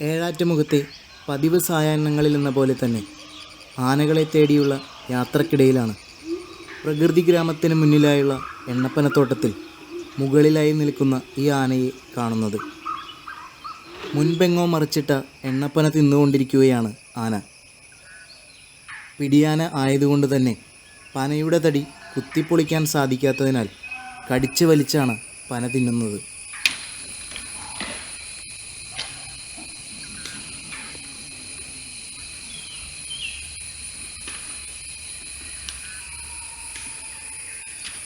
ഏഴാറ്റുമുഖത്തെ പതിവ് സായാഹ്നങ്ങളിൽ എന്ന പോലെ തന്നെ ആനകളെ തേടിയുള്ള യാത്രക്കിടയിലാണ്. പ്രകൃതി ഗ്രാമത്തിന് മുന്നിലായുള്ള എണ്ണപ്പനത്തോട്ടത്തിൽ മുകളിലായി നിൽക്കുന്ന ഈ ആനയെ കാണുന്നത്. മുൻപെങ്ങോ മറിച്ചിട്ട എണ്ണപ്പന തിന്നുകൊണ്ടിരിക്കുകയാണ് ആന. പിടിയാന ആയതുകൊണ്ട് തന്നെ പനയുടെ തടി കുത്തിപ്പൊളിക്കാൻ സാധിക്കാത്തതിനാൽ കടിച്ചു വലിച്ചാണ് പന തിന്നുന്നത്.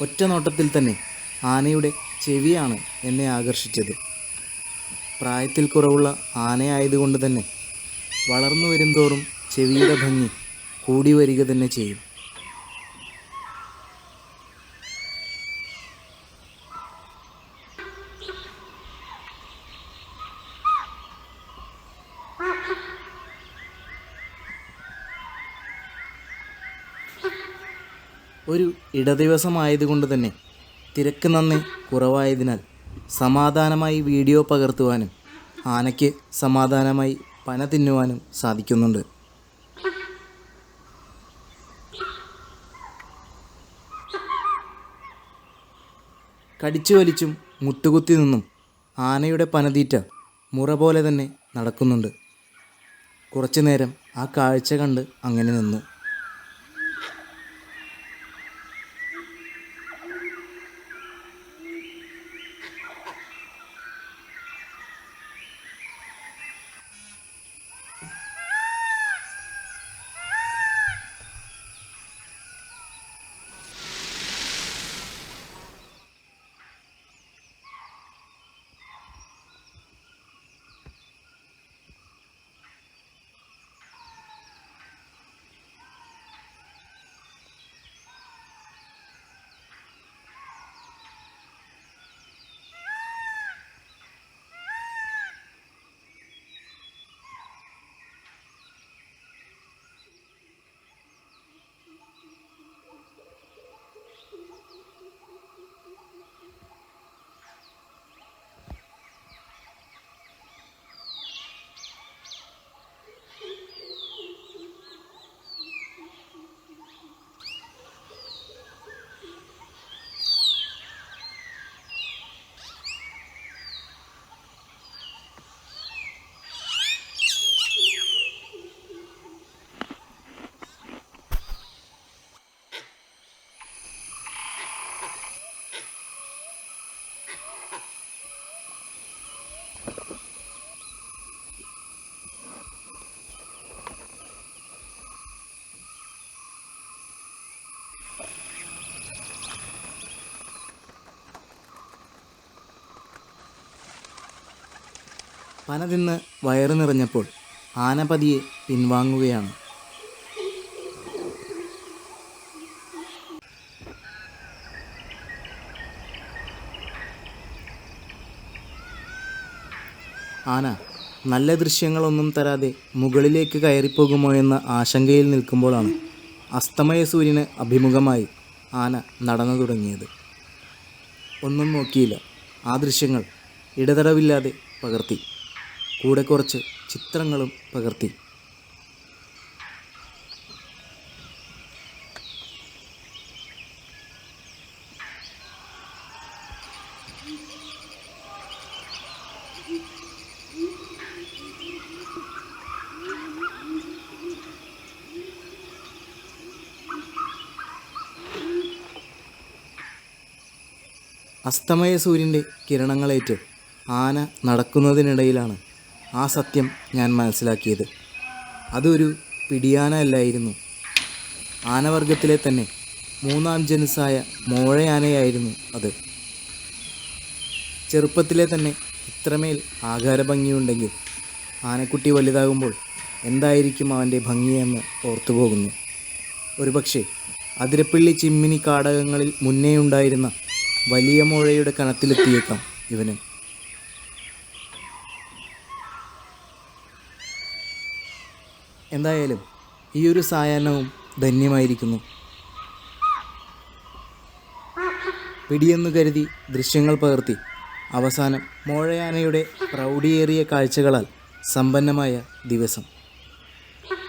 ഒറ്റ നോട്ടത്തിൽ തന്നെ ആനയുടെ ചെവിയാണ് എന്നെ ആകർഷിച്ചത്. പ്രായത്തിൽ കുറവുള്ള ആനയായതുകൊണ്ട് തന്നെ വളർന്നു വരുംതോറും ചെവിയുടെ ഭംഗി കൂടി വരിക തന്നെ ചെയ്യും. ഒരു ഇടദിവസമായതുകൊണ്ട് തന്നെ തിരക്ക് നന്നേ കുറവായതിനാൽ സമാധാനമായി വീഡിയോ പകർത്തുവാനും ആനയ്ക്ക് സമാധാനമായി പന തിന്നുവാനും സാധിക്കുന്നുണ്ട്. കടിച്ചു വലിച്ചും മുട്ടുകുത്തി നിന്നും ആനയുടെ പനതീറ്റ മുറ പോലെ തന്നെ നടക്കുന്നുണ്ട്. കുറച്ചു നേരം ആ കാഴ്ച കണ്ട് അങ്ങനെ നിന്നു. പന തിന്ന് വയറ് നിറഞ്ഞപ്പോൾ ആന പതിയെ പിൻവാങ്ങുകയാണ്. ആന നല്ല ദൃശ്യങ്ങളൊന്നും തരാതെ മുകളിലേക്ക് കയറിപ്പോകുമോ എന്ന ആശങ്കയിൽ നിൽക്കുമ്പോഴാണ് അസ്തമയ സൂര്യന് അഭിമുഖമായി ആന നടന്നു തുടങ്ങിയത്. ഒന്നും നോക്കിയില്ല. ആ ദൃശ്യങ്ങൾ ഇടതടവില്ലാതെ പകർത്തി. കൂടെ കുറച്ച് ചിത്രങ്ങളും പകർത്തി. അസ്തമയ സൂര്യന്റെ കിരണങ്ങളേറ്റ് ആന നടക്കുന്നതിനിടയിലാണ് ആ സത്യം ഞാൻ മനസ്സിലാക്കിയത്. അതൊരു പിടിയാനല്ലായിരുന്നു. ആനവർഗത്തിലെ തന്നെ മൂന്നാം ജനുസായ മോഴയാനയായിരുന്നു അത്. ചെറുപ്പത്തിലെ തന്നെ ഇത്രമേൽ ആകാരഭംഗിയുണ്ടെങ്കിൽ ആനക്കുട്ടി വലുതാകുമ്പോൾ എന്തായിരിക്കും അവന്റെ ഭംഗിയെന്ന് ഓർത്തുപോകുന്നു. ഒരുപക്ഷെ അതിരപ്പള്ളി ചിമ്മിനി കാടകങ്ങളിൽ മുന്നേ ഉണ്ടായിരുന്ന വലിയ മോഴയുടെ കണത്തിലെത്തിയേക്കാം ഇവനും. എന്തായാലും ഈ ഒരു സായാഹ്നവും ധന്യമായിരിക്കുന്നു. പിടിയെന്നു കരുതി ദൃശ്യങ്ങൾ പകർത്തി. അവസാനം മോഴയാനയുടെ പ്രൗഢിയേറിയ കാഴ്ചകളാൽ സമ്പന്നമായ ദിവസം.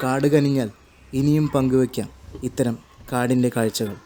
കാട് കനിഞ്ഞാൽ ഇനിയും പങ്കുവയ്ക്കാം ഇത്തരം കാടിന്റെ കാഴ്ചകൾ.